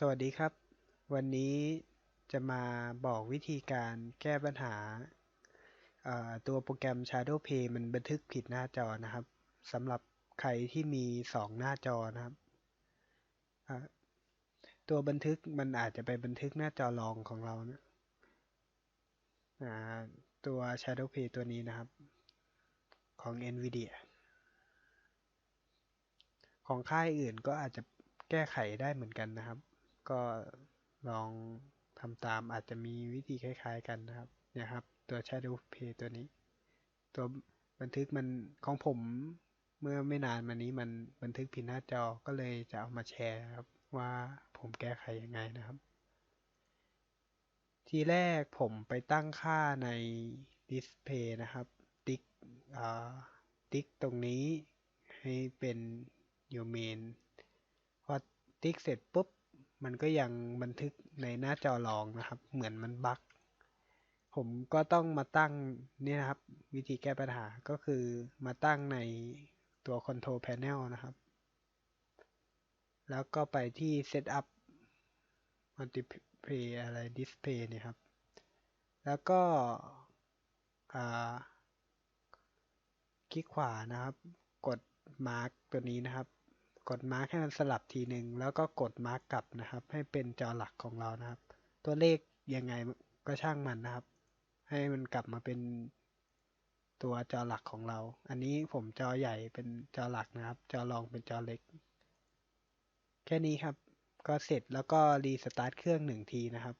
สวัสดีครับ วันนี้จะมาบอกวิธีการแก้ปัญหา ตัวโปรแกรม Shadow Play มันบันทึกผิดหน้าจอนะครับสำหรับใครที่มีสองหน้าจอนะครับ ตัวบันทึกมันอาจจะไปบันทึกหน้าจอรองของเรานะาตัว Shadow Play ตัวนี้นะครับ ของ NVIDIA ของค่ายอื่นก็อาจจะแก้ไขได้เหมือนกันนะครับ ก็ลองทำตามอาจจะมีวิธีคล้ายๆกันนะครับเนี่ยครับ ตัว Shadow Play ตัวนี้ ตัวบันทึกมันของผมเมื่อไม่นานมานี้มันบันทึกผิดหน้าจอก็เลยจะเอามาแชร์ครับว่าผมแก้ไขยังไงนะครับ ทีแรกผมไปตั้งค่าใน Display นะครับ ติ๊กติ๊กตรงนี้ให้เป็น your main พอติ๊กเสร็จปุ๊บ มันก็ยังบันทึกในหน้าจอรองนะครับ เหมือนมันบั๊กผมก็ต้องมาตั้งนี่นะครับ วิธีแก้ปัญหาก็คือมาตั้งในตัว Control Panel นะครับ แล้วก็ไปที่ Setup Multiplay อะไร Display นี่ครับ แล้วก็คลิกขวานะครับ กดมาร์กตัวนี้นะครับ กดมาร์กให้มันสลับทีหนึ่งแล้วก็กดมาร์กกลับนะครับ ให้เป็นจอหลักของเรานะครับ ตัวเลขยังไงก็ช่างมันนะครับ ให้มันกลับมาเป็นตัวจอหลักของเรา อันนี้ผมจอใหญ่เป็นจอหลักนะครับ จอรองเป็นจอเล็ก แค่นี้ครับ ก็เสร็จแล้วก็รีสตาร์ทเครื่องหนึ่งทีนะครับ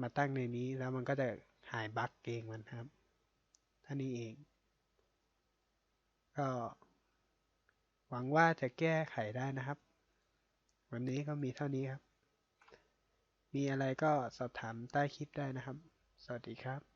มาตั้งในนี้แล้วมันก็จะหายบั๊กเองมันครับท่านี้เอง ก็ วังว่าจะแก้ไขได้นะครับ วันนี้ก็มีเท่านี้ครับ มีอะไรก็สอบถามใต้คลิปได้นะครับ สวัสดีครับ